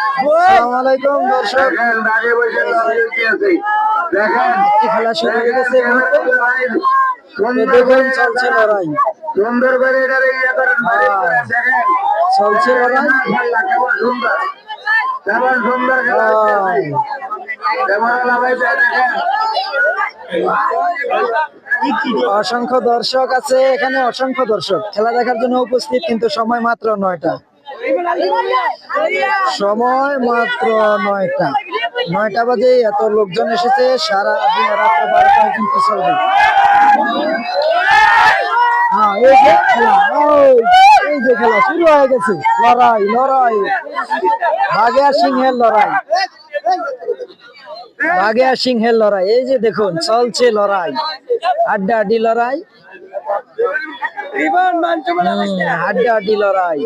আসসালামু আলাইকুম দর্শক। খেলা শুরু হয়ে গেছে দেখুন চলছে লড়াই। সুন্দর করে ইয়ে করেন চলছে সুন্দর। সুন্দর খেলা অসংখ্য দর্শক আছে এখানে অসংখ্য দর্শক। খেলা দেখার জন্য উপস্থিত কিন্তু সময় মাত্র নয়টা। সময় মাত্র নয়টা। নয়টা বাজে এত লোকজন এসেছে, সারা দিন রাত্র কিন্তু চলবে। হ্যাঁ খেলা শুরু হয়ে গেছে। লড়াই লড়াই। সিংহের লড়াই। সিংহের লড়াই। এই যে দেখুন, চলছে লড়াই। আড্ডা আড্ডি লড়াই। হুম, আড্ডা আড্ডি লড়াই।